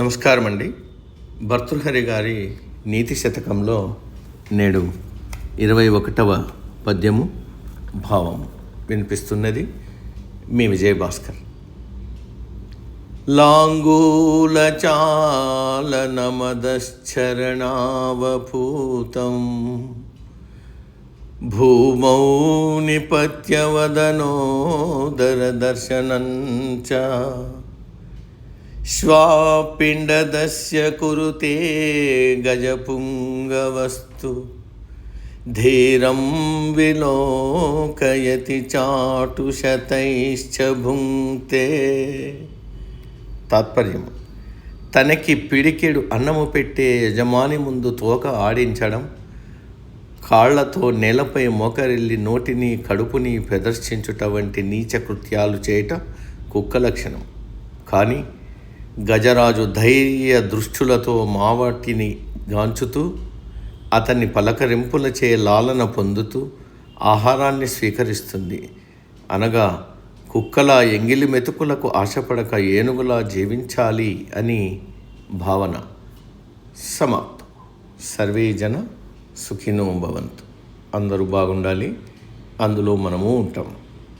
నమస్కారం అండి భర్తృహరి గారి నీతి శతకంలో నేడు ఇరవై ఒకటవ పద్యము భావము. వినిపిస్తున్నది మీ విజయభాస్కర్. లాంగూల చాలనమదశ్చరణావభూతం. భూమౌ నిపత్యవదనోదరదర్శనం చ श्वापिण्डदस्य कुरुते गजपुङ्गवस्तु धीरं विलोकयति चाटुशतैश्च భుంక్తే తాత్పర్యం తనకి పిడికెడు అన్నము పెట్టే యజమాని ముందు తోక ఆడించడం కాళ్లతో నేలపై మోకరిల్లి నోటిని కడుపుని ప్రదర్శించుట వంటి నీచ కృత్యాలు చేయట కుక్క లక్షణం కానీ గజరాజు ధైర్య దృష్టులతో మావాటిని గాంచుతూ అతన్ని పలకరింపులచే లాలన పొందుతూ ఆహారాన్ని స్వీకరిస్తుంది. అనగా కుక్కల ఎంగిలి మెతుకులకు ఆశపడక ఏనుగులా జీవించాలి అని భావన. సమాప్తం. సర్వే జన సుఖినో భవంతు. అందరూ బాగుండాలి. అందులో మనము ఉంటాం.